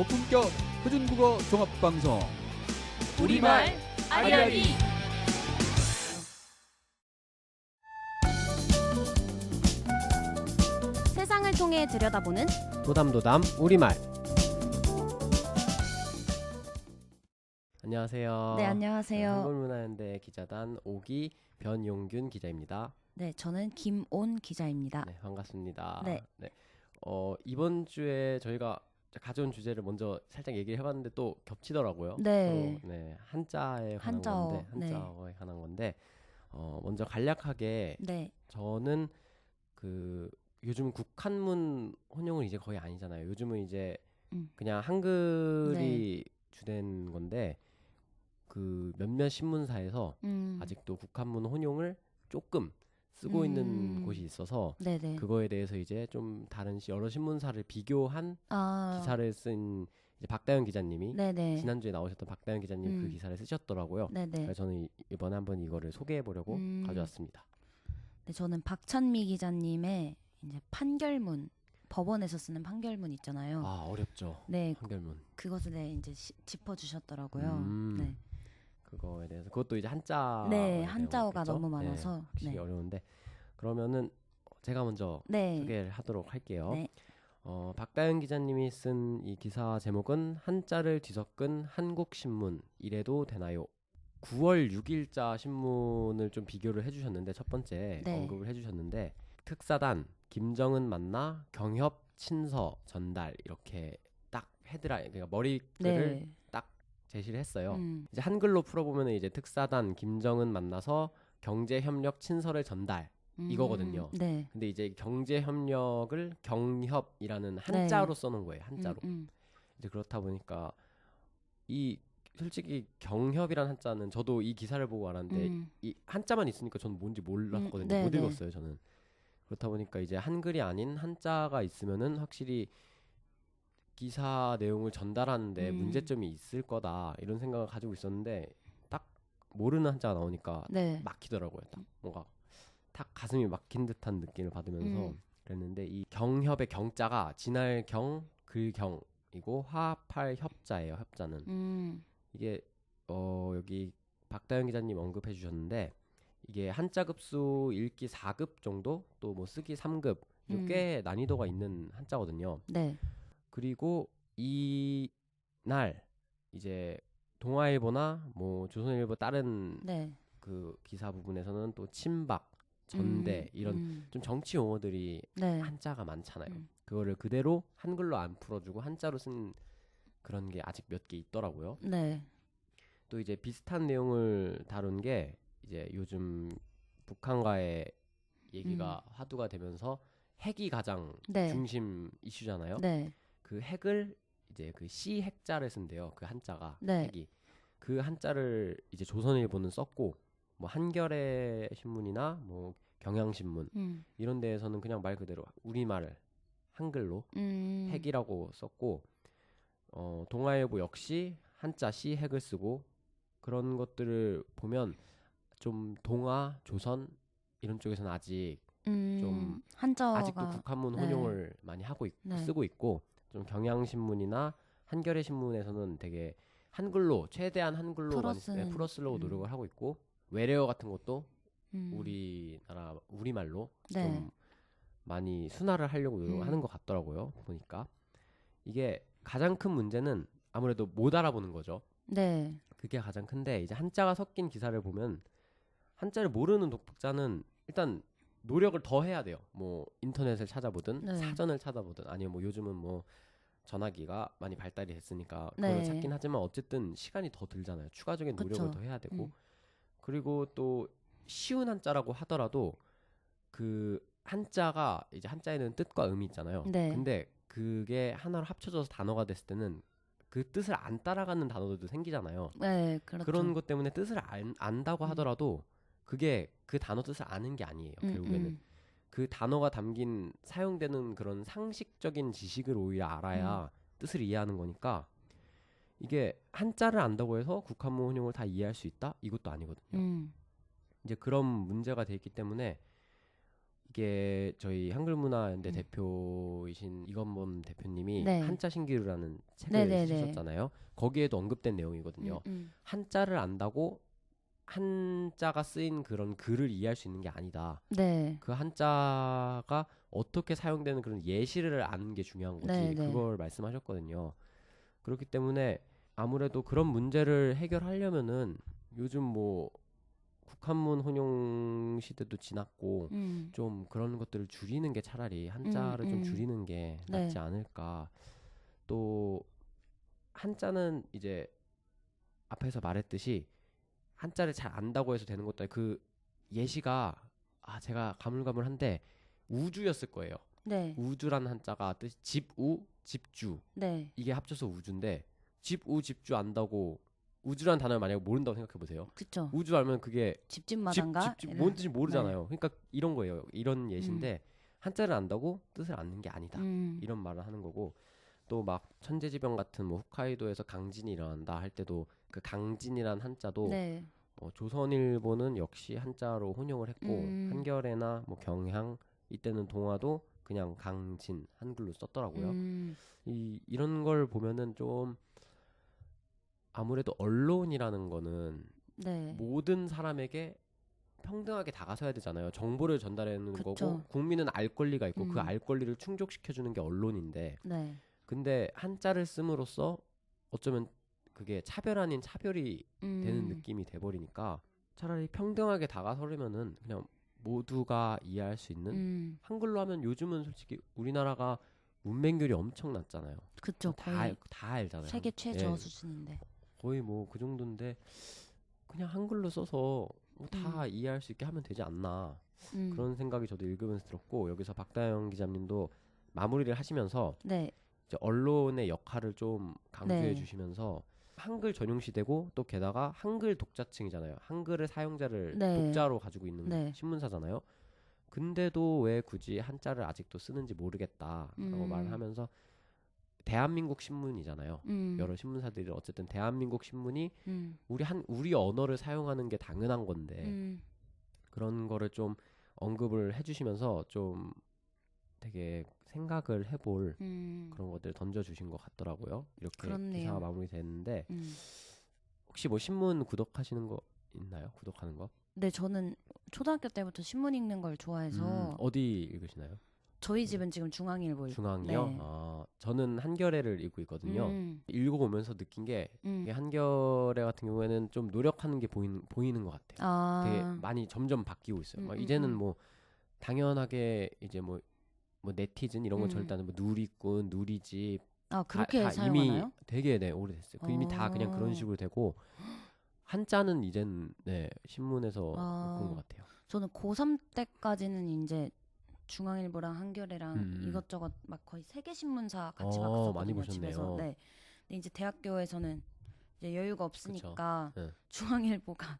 고품격 표준국어 종합방송 우리말 아리아리 세상을 통해 들여다보는 도담도담 우리말 안녕하세요. 네 안녕하세요. 한국문화연대 기자단 오기 변용균 기자입니다. 네 저는 김온 기자입니다. 네, 반갑습니다. 네. 어, 이번 주에 저희가 가져온 주제를 먼저 살짝 얘기를 해봤는데 또 겹치더라고요. 네. 서로, 네, 한자에 관한 한자어, 건데 네. 한자어에 관한 건데 어, 먼저 간략하게 네. 저는 그 요즘 국한문 혼용은 이제 거의 아니잖아요. 요즘은 이제 음. 그냥 한글이 주된 건데 그 몇몇 신문사에서 음. 아직도 국한문 혼용을 조금 쓰고 있는 음. 곳이 있어서 네네. 그거에 대해서 이제 좀 다른 시- 여러 신문사를 비교한 아 기사를 쓴 이제 박다현 기자님이 네네. 지난주에 나오셨던 박다현 기자님 그 음. 기사를 쓰셨더라고요. 네네. 그래서 저는 이- 이번에 한번 이거를 소개해 보려고 음. 가져왔습니다. 네 저는 박찬미 기자님의 이제 판결문 법원에서 쓰는 판결문 있잖아요. 아 어렵죠. 네 한결문 그것을 네 이제 시- 짚어주셨더라고요. 음. 네. 그거에 대해서 그것도 이제 한자 네 한자어가 너무 많아서 확실히 네. 어려운데 그러면은 제가 먼저 네. 소개를 하도록 할게요. 네. 어, 박다현 기자님이 쓴 이 기사 제목은 한자를 뒤섞은 한국신문 이래도 되나요? 9월 6일자 신문을 좀 비교를 해주셨는데 첫 번째 네. 언급을 해주셨는데 특사단 김정은 만나 경협 친서 전달 이렇게 딱 헤드라인 그러니까 머리글을 네. 제시를 했어요. 음. 이제 한글로 풀어보면 이제 특사단 김정은 만나서 경제 협력 친서를 전달. 이거거든요. 음. 네. 근데 이제 경제 협력을 경협이라는 한자로 써놓은 거예요. 한자로. 음, 음. 이제 그렇다 보니까 이 솔직히 경협이란 한자는 저도 이 기사를 보고 알았는데 음. 이 한자만 있으니까 저는 뭔지 몰랐거든요. 네, 못 네. 읽었어요, 저는. 그렇다 보니까 이제 한글이 아닌 한자가 있으면은 확실히 기사 내용을 전달하는데 음. 문제점이 있을 거다 이런 생각을 가지고 있었는데 딱 모르는 한자가 나오니까 네. 막히더라고요. 딱 뭔가 탁 가슴이 막힌 듯한 느낌을 받으면서 음. 그랬는데 이 경협의 경자가 진할 경, 글경이고 화합할 협자예요. 협자는 음. 이게 어 여기 박다현 기자님 언급해 주셨는데 이게 한자 급수 읽기 4급 정도 또 뭐 쓰기 3급 음. 꽤 난이도가 있는 한자거든요. 네. 그리고 이 날 이제 동아일보나 뭐 조선일보 다른 네. 그 기사 부분에서는 또 친박, 전대 음, 이런 음. 좀 정치 용어들이 네. 한자가 많잖아요. 음. 그거를 그대로 한글로 안 풀어주고 한자로 쓴 그런 게 아직 몇 개 있더라고요. 네. 또 이제 비슷한 내용을 다룬 게 이제 요즘 북한과의 얘기가 화두가 되면서 핵이 가장 음. 네. 중심 이슈잖아요. 네. 그 핵을 이제 그시 핵자를 쓴대요. 그 한자가 네. 핵이 그 한자를 이제 조선일보는 썼고 뭐 한겨레 신문이나 뭐 경향신문 음. 이런 데에서는 그냥 말 그대로 우리말을 한글로 음. 핵이라고 썼고 어 동아일보 역시 한자 시 핵을 쓰고 그런 것들을 보면 좀 동아 조선 이런 쪽에서는 아직 음. 좀 한자어가 아직도 국한문 네. 혼용을 많이 하고 있, 네. 쓰고 있고 좀 경향신문이나 한겨레 신문에서는 되게 한글로 최대한 한글로 풀어 많이 쓰- 네, 쓰는, 풀어 쓰려고 음. 노력을 하고 있고 외래어 같은 것도 음. 우리나라 우리말로 네. 좀 많이 순화를 하려고 노력을 음. 하는 것 같더라고요 보니까 이게 가장 큰 문제는 아무래도 못 알아보는 거죠 네. 그게 가장 큰데 이제 한자가 섞인 기사를 보면 한자를 모르는 독자는 일단 노력을 더 해야 돼요. 뭐 인터넷을 찾아보든 네. 사전을 찾아보든 아니면 뭐 요즘은 뭐 전화기가 많이 발달이 됐으니까 그걸 네. 찾긴 하지만 어쨌든 시간이 더 들잖아요. 추가적인 노력을 그쵸. 더 해야 되고 음. 그리고 또 쉬운 한자라고 하더라도 그 한자가 이제 한자에는 뜻과 의미 있잖아요. 네. 근데 그게 하나로 합쳐져서 단어가 됐을 때는 그 뜻을 안 따라가는 단어들도 생기잖아요. 네. 그렇죠. 그런 것 때문에 뜻을 안, 안다고 음. 하더라도 그게 그 단어 뜻을 아는 게 아니에요. 음, 결국에는 음. 그 단어가 담긴 사용되는 그런 상식적인 지식을 오히려 알아야 음. 뜻을 이해하는 거니까 이게 한자를 안다고 해서 국한문 혼용을 다 이해할 수 있다? 이것도 아니거든요. 음. 이제 그런 문제가 돼 있기 때문에 이게 저희 한글문화연대 음. 대표이신 이건범 대표님이 네. 한자 신기루라는 책을 네네네. 쓰셨잖아요. 거기에도 언급된 내용이거든요. 음, 음. 한자를 안다고 한자가 쓰인 그런 글을 이해할 수 있는 게 아니다. 네. 그 한자가 어떻게 사용되는 그런 예시를 아는 게 중요한 거지. 네, 네. 그걸 말씀하셨거든요. 그렇기 때문에 아무래도 그런 문제를 해결하려면은 요즘 뭐 국한문 혼용 시대도 지났고 음. 좀 그런 것들을 줄이는 게 차라리 한자를 음, 좀 음. 줄이는 게 네. 낫지 않을까. 또 한자는 이제 앞에서 말했듯이 한자를 잘 안다고 해서 되는 것도 아니고 그 예시가 아 제가 가물가물한데 우주였을 거예요. 네. 우주라는 한자가 뜻이 집우 집주 네. 이게 합쳐서 우주인데 집우 집주 안다고 우주라는 단어를 만약에 모른다고 생각해 보세요. 그쵸. 우주 알면 그게 집, 집집마당가. 집, 집, 이런- 뭔 뜻인지 모르잖아요. 그러니까 이런 거예요. 이런 예시인데 한자를 안다고 뜻을 아는 게 아니다. 음. 이런 말을 하는 거고 또 막 천재지변 같은 뭐 홋카이도에서 강진이 일어난다 할 때도 그 강진이란 한자도 네. 어, 조선일보는 역시 한자로 혼용을 했고 음. 한겨레나 뭐 경향 이때는 동화도 그냥 강진 한글로 썼더라고요. 음. 이 이런 걸 보면은 좀 아무래도 언론이라는 거는 네. 모든 사람에게 평등하게 다가서야 되잖아요. 정보를 전달하는 그쵸. 거고 국민은 알 권리가 있고 그 음. 알 권리를 충족시켜 주는 게 언론인데 네. 근데 한자를 씀으로써 어쩌면 그게 차별 아닌 차별이 음. 되는 느낌이 돼 버리니까 차라리 평등하게 다가서려면은 그냥 모두가 이해할 수 있는 음. 한글로 하면 요즘은 솔직히 우리나라가 문맹률이 엄청 낮잖아요. 그쵸. 다, 거의 알, 다 알잖아요. 세계 최저 예, 수준인데. 거의 뭐 그 정도인데 그냥 한글로 써서 뭐다 이해할 수 있게 하면 되지 않나 음. 그런 생각이 저도 읽으면서 들었고 여기서 박다영 기자님도 마무리를 하시면서 네. 언론의 역할을 좀 강조해 네. 주시면서 한글 전용 시대고 또 게다가 한글 독자층이잖아요. 한글의 사용자를 네. 독자로 가지고 있는 네. 신문사잖아요. 근데도 왜 굳이 한자를 아직도 쓰는지 모르겠다라고 음. 말을 하면서 대한민국 신문이잖아요. 음. 여러 신문사들이 어쨌든 대한민국 신문이 음. 우리 한 우리 언어를 사용하는 게 당연한 건데 음. 그런 거를 좀 언급을 해주시면서 좀 되게 생각을 해볼 음. 그런 것들 던져주신 것 같더라고요. 이렇게 그렇네요. 기사가 마무리됐는데 음. 혹시 뭐 신문 구독하시는 거 있나요? 구독하는 거? 네, 저는 초등학교 때부터 신문 읽는 걸 좋아해서 음, 어디 읽으시나요? 저희 집은 지금 중앙일보 읽- 중앙이요? 네. 아, 저는 한겨레를 읽고 있거든요. 음. 읽어오면서 느낀 게 음. 이게 한겨레 같은 경우에는 좀 노력하는 게 보이는 보이는 것 같아요. 아. 되게 많이 점점 바뀌고 있어요. 음, 막 음, 이제는 음. 뭐 당연하게 이제 뭐 뭐 네티즌 이런 건 음. 절대 안뭐 누리꾼, 누리집 아, 다, 그렇게 다 사용하나요? 이미 되게 네 오래됐어요. 그 이미 다 그냥 그런 어. 식으로 되고 한자는 이젠 네 신문에서 아. 본것 같아요. 저는 고3 때까지는 이제 중앙일보랑 한겨레랑 음. 이것저것 막 거의 세계 신문사 같이 어, 막 썼거든요. 많이 보셨네요. 집에서. 네. 근데 이제 대학교에서는 이제 여유가 없으니까 네. 중앙일보가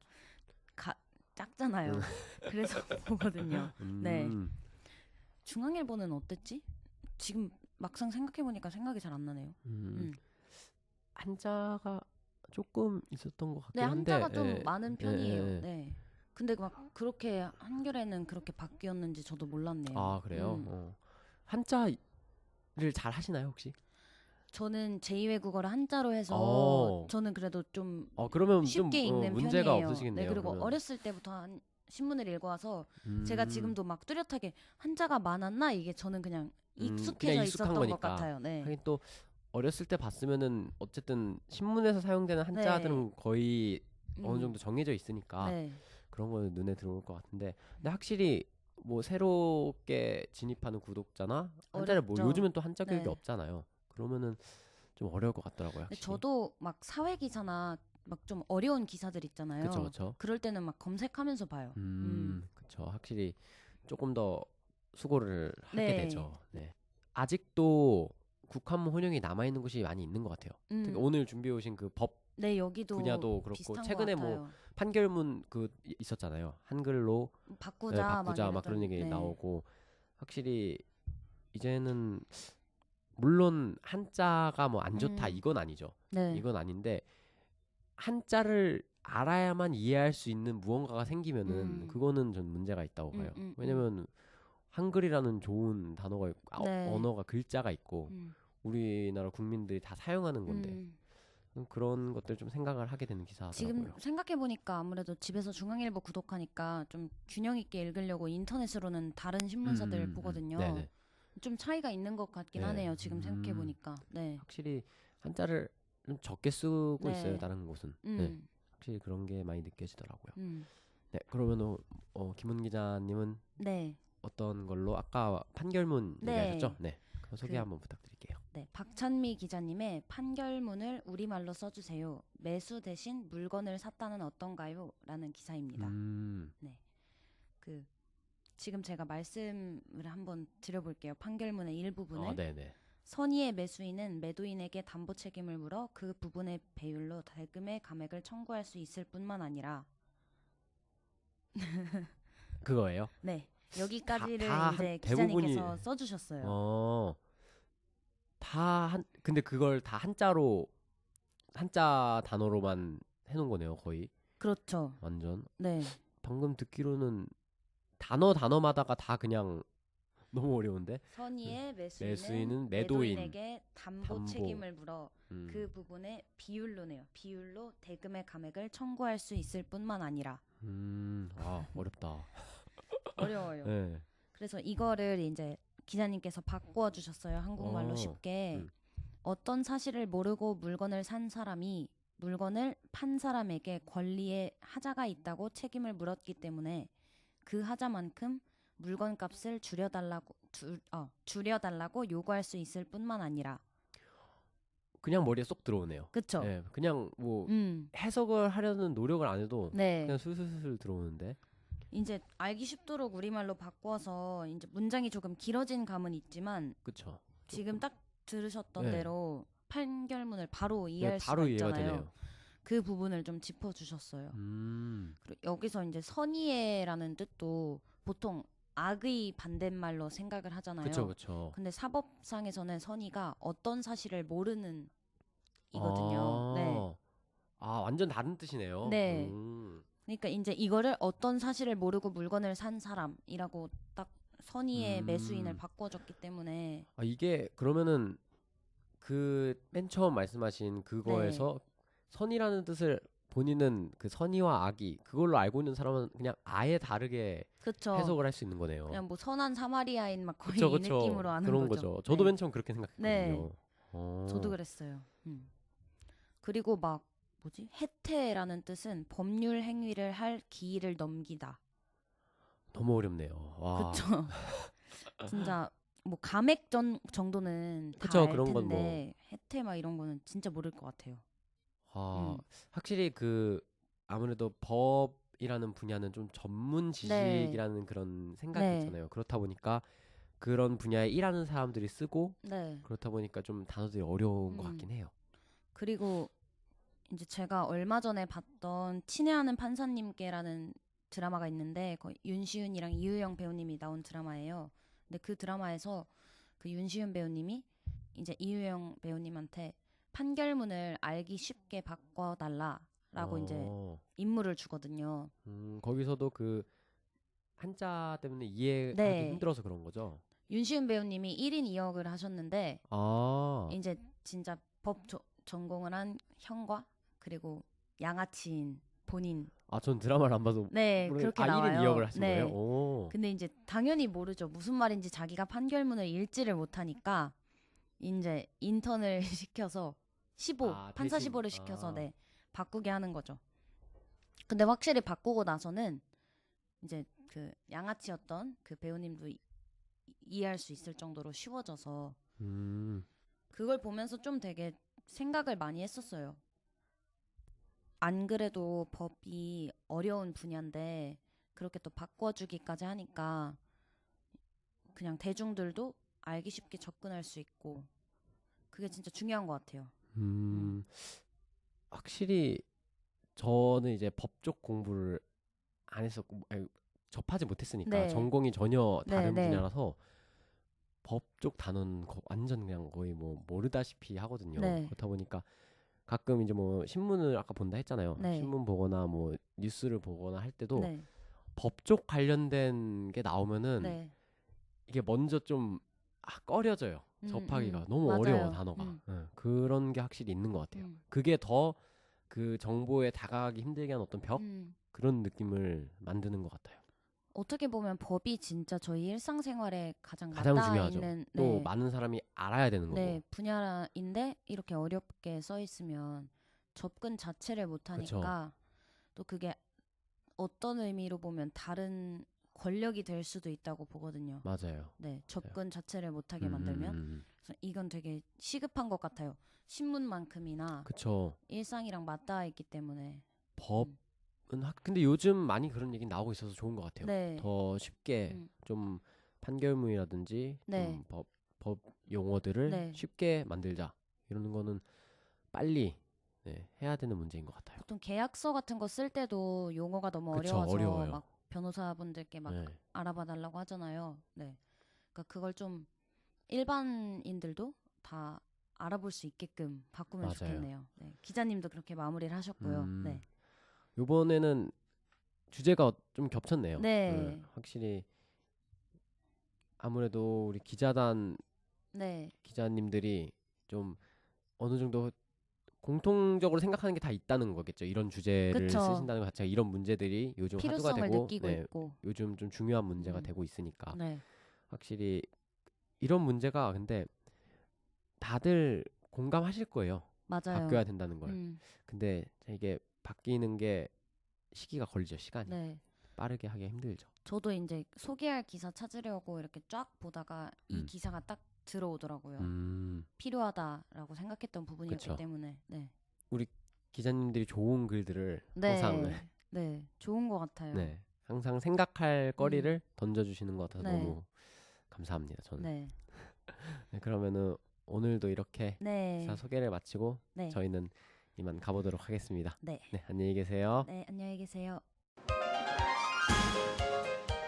가, 작잖아요. 음. 그래서 보거든요. 음, 네. 중앙일보는 어땠지? 지금 막상 생각해 보니까 생각이 잘 안 나네요. 음. 음. 한자가 조금 있었던 것 같긴 네, 한데 한자가 좀 예, 많은 예, 편이에요. 예. 네. 근데 막 그렇게 한겨레는 그렇게 바뀌었는지 저도 몰랐네요. 아 그래요? 음. 어. 한자를 잘 하시나요 혹시? 저는 제2외국어를 한자로 해서 어. 저는 그래도 좀 어 그러면 쉽게 좀 어, 읽는 문제가 편이에요. 없으시겠네요. 네, 그리고 그러면. 어렸을 때부터 한 신문을 읽어와서 제가 음. 지금도 막 뚜렷하게 한자가 많았나 이게 저는 그냥 음, 익숙해져 있었던 거니까. 것 같아요. 네. 하긴 또 어렸을 때 봤으면은 어쨌든 신문에서 사용되는 한자들은 거의 어느 음, 정도 정해져 있으니까 네. 그런 거는 눈에 들어올 것 같은데 근데 확실히 뭐 새롭게 진입하는 구독자나 한자를 뭐. 요즘은 또 한자 교육이 네. 없잖아요. 그러면은 좀 어려울 것 같더라고요. 저도 막 사회 기사나 막 좀 어려운 기사들 있잖아요. 그쵸 그쵸. 럴 때는 막 검색하면서 봐요. 음, 그쵸. 확실히 조금 더 수고를 하게 네. 되죠. 네. 아직도 국한문 혼용이 남아 있는 곳이 많이 있는 것 같아요. 음. 특히 오늘 준비해 오신 그법 네, 여기도 분야도 그렇고 최근에 것 뭐. 판결문 그 이- 있었잖아요. 한글로 바꾸자, 네, 바꾸자 막 이랬던- 그런 얘기 네. 나오고 확실히 이제는 물론 한자가 뭐 안 좋다 음. 이건 아니죠. 네. 이건 아닌데 한자를 알아야만 이해할 수 있는 무언가가 생기면은 음. 그거는 전 문제가 있다고 음, 봐요. 음, 음. 왜냐면 한글이라는 좋은 단어가 있고 아, 네. 언어가 글자가 있고 음. 우리나라 국민들이 다 사용하는 건데 음. 음, 그런 것들 좀 생각을 하게 되는 기사더라고요. 지금 생각해 보니까 아무래도 집에서 중앙일보 구독하니까 좀 균형 있게 읽으려고 인터넷으로는 다른 신문사들. 보거든요. 네네. 좀 차이가 있는 것 같긴 네. 하네요. 지금 생각해 음. 보니까. 네. 확실히 한자를 좀 적게 쓰고 네. 있어요. 다른 곳은. 음. 네, 확실히 그런 게 많이 느껴지더라고요. 음. 네, 그러면 어, 김은 기자님은 네. 어떤 걸로 아까 판결문 네. 얘기하셨죠? 네, 그럼 소개 그- 한번 부탁드릴게요. 네, 박찬미 기자님의 판결문을 우리말로 써주세요. 매수 대신 물건을 샀다는 어떤가요? 라는 기사입니다. 음, 그 지금 제가 말씀을 한번 드려볼게요. 판결문의 일부분을 아, 네네. 선의의 매수인은 매도인에게 담보 책임을 물어 그 부분의 배율로 대금의 감액을 청구할 수 있을 뿐만 아니라 그거예요. 네 여기까지를 다 이제 한- 대부분이- 기자님께서 써주셨어요. 어, 다 한, 근데 그걸 다 한자로 한자 단어로만 해놓은 거네요, 거의 그렇죠. 완전. 네 방금 듣기로는 단어 단어마다가 다 그냥 너무 어려운데. 선의의 매수인은, 네. 매수인은 매도인, 매도인 에게 담보, 담보. 책임을 물어 음. 그 부분의 비율로네요. 비율로 대금의 감액을 청구할 수 있을 뿐만 아니라 음, 아 어렵다. 어려워요. 네. 그래서 이거를 이제 기자님께서 바꾸어 주셨어요. 한국말로 어, 쉽게. 음. 어떤 사실을 모르고 물건을 산 사람이 물건을 판 사람에게 권리의 하자가 있다고 책임을 물었기 때문에 그 하자만큼 물건 값을 줄여달라고 줄, 어, 줄여달라고 요구할 수 있을 뿐만 아니라 그냥 머리에 쏙 들어오네요. 그쵸? 네, 그냥 뭐 음, 해석을 하려는 노력을 안 해도 네. 그냥 술술술 들어오는데. 이제 알기 쉽도록 우리말로 바꿔서 이제 문장이 조금 길어진 감은 있지만 그쵸. 지금 딱 들으셨던 네. 대로 판결문을 바로 네, 이해할 바로 수가 이해가 있잖아요. 되네요. 그 부분을 좀 짚어 주셨어요. 음, 그리고 여기서 이제 선의해라는 뜻도 보통 악의 반대말로 생각을 하잖아요. 그쵸 그쵸. 근데 사법상에서는 선의가 어떤 사실을 모르는 이거든요. 아, 네. 아 완전 다른 뜻이네요. 네. 음, 그러니까 이제 이거를 어떤 사실을 모르고 물건을 산 사람이라고 딱 선의의 음. 매수인을 바꿔줬기 때문에 아 이게 그러면은 그 맨 처음 말씀하신 그거에서 네. 선이라는 뜻을 본인은 그 선의와 악이 그걸로 알고 있는 사람은 그냥 아예 다르게 그쵸. 해석을 할 수 있는 거네요. 그냥 뭐 선한 사마리아인 막 거의 그쵸 이 그쵸. 느낌으로 하는 그런 거죠. 거죠. 저도 네. 맨 처음 그렇게 생각했거든요. 네. 어. 저도 그랬어요. 음. 그리고 막 뭐지 해태라는 뜻은 법률 행위를 할 기일을 넘기다. 너무 어렵네요. 와. 그쵸? 진짜 뭐 감액 전 정도는 다 그쵸, 알 그런 건 뭐. 텐데 해태 막 이런 거는 진짜 모를 것 같아요. 아, 음. 확실히 그 아무래도 법이라는 분야는 좀 전문 지식이라는 그런 생각이 네. 있잖아요. 그렇다 보니까 그런 분야에 일하는 사람들이 쓰고 네. 그렇다 보니까 좀 단어들이 어려운 것 음. 같긴 해요. 그리고 이제 제가 얼마 전에 봤던 친애하는 판사님께라는 드라마가 있는데 거의 윤시윤이랑 이유영 배우님이 나온 드라마예요. 근데 그 드라마에서 그 윤시윤 배우님이 이제 이유영 배우님한테 판결문을 알기 쉽게 바꿔달라라고 이제 어, 임무를 주거든요. 음, 거기서도 그 한자 때문에 이해하기 네. 힘들어서 그런 거죠. 윤시윤 배우님이 1인 2역을 하셨는데 아, 이제 진짜 법 조- 전공을 한 형과 그리고 양아치인 본인 아, 전 드라마를 안 봐서 네 그렇게 아, 1인 나와요. 2역을 하신 네. 거예요? 오. 근데 이제 당연히 모르죠. 무슨 말인지 자기가 판결문을 읽지를 못하니까 이제 인턴을 시켜서 15 아, 판사 대신, 15를 시켜서 아. 네 바꾸게 하는 거죠. 근데 확실히 바꾸고 나서는 이제 그 양아치였던 그 배우님도 이, 이해할 수 있을 정도로 쉬워져서 음. 그걸 보면서 좀 되게 생각을 많이 했었어요. 안 그래도 법이 어려운 분야인데 그렇게 또 바꿔주기까지 하니까 그냥 대중들도 알기 쉽게 접근할 수 있고 그게 진짜 중요한 것 같아요. 음, 확실히 저는 이제 법적 공부를 안 했었고 아니, 접하지 못했으니까 네. 전공이 전혀 네, 다른 네. 분야라서 법적 단어는 거- 완전 그냥 거의 뭐 모르다시피 하거든요. 네. 그렇다 보니까 가끔 이제 뭐 신문을 아까 본다 했잖아요. 네. 신문 보거나 뭐 뉴스를 보거나 할 때도 네, 법적 관련된 게 나오면은 네, 이게 먼저 좀 아, 꺼려져요. 음, 접하기가 음. 너무 맞아요. 어려워 단어가. 음. 예, 그런 게 확실히 있는 것 같아요. 음. 그게 더 그 정보에 다가가기 힘들게 하는 어떤 벽 음. 그런 느낌을 만드는 것 같아요. 어떻게 보면 법이 진짜 저희 일상생활에 가장 가장 중요하죠. 있는 또 네, 많은 사람이 알아야 되는 거고. 네, 분야인데 이렇게 어렵게 써 있으면 접근 자체를 못 하니까 또 그게 어떤 의미로 보면 다른 권력이 될 수도 있다고 보거든요. 맞아요. 네, 접근 자체를 못 하게 음, 만들면 음, 음. 그래서 이건 되게 시급한 것 같아요. 신문만큼이나 그쵸. 일상이랑 맞닿아 있기 때문에. 법은 학 근데 요즘 많이 그런 얘기 나오고 있어서 좋은 것 같아요. 네. 더 쉽게 음. 좀 판결문이라든지 네. 좀 법, 법 용어들을 네. 쉽게 만들자 이러는 거는 빨리 네, 해야 되는 문제인 것 같아요. 보통 계약서 같은 거 쓸 때도 용어가 너무 그쵸, 어려워서 어려워요. 막 변호사분들께 막 네. 알아봐 달라고 하잖아요. 네. 그러니까 그걸 좀 일반인들도 다 알아볼 수 있게끔 바꾸면 맞아요. 좋겠네요. 네. 기자님도 그렇게 마무리를 하셨고요. 음, 네. 요번에는 주제가 좀 겹쳤네요. 네. 확실히 아무래도 우리 기자단 네. 기자님들이 좀 어느 정도 공통적으로 생각하는 게 다 있다는 거겠죠. 이런 주제를 그쵸. 쓰신다는 것 자체가 이런 문제들이 요즘 화두가 필요성을 되고 느끼고 네, 있고. 요즘 좀 중요한 문제가 음. 되고 있으니까 네. 확실히 이런 문제가 근데 다들 공감하실 거예요. 맞아요. 바뀌어야 된다는 걸. 음, 근데 이게 바뀌는 게 시기가 걸리죠. 시간이 네. 빠르게 하기가 힘들죠. 저도 이제 소개할 기사 찾으려고 이렇게 쫙 보다가 이 음. 기사가 딱 들어오더라고요. 음, 필요하다라고 생각했던 부분이었기 그쵸. 때문에. 네. 기자님들이 좋은 글들을 네. 항상 네. 좋은 것 같아요. 네 항상 생각할 거리를 던져주시는 것 같아서 음. 네. 너무 감사합니다. 저는. 네. 네, 그러면은 오늘도 이렇게 네. 소개를 마치고 네. 저희는 이만 가보도록 하겠습니다. 네. 네, 안녕히 계세요. 네, 안녕히 계세요.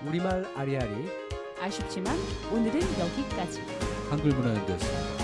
우리말 아리아리 아쉽지만 오늘은 여기까지. 한글 문화연대에서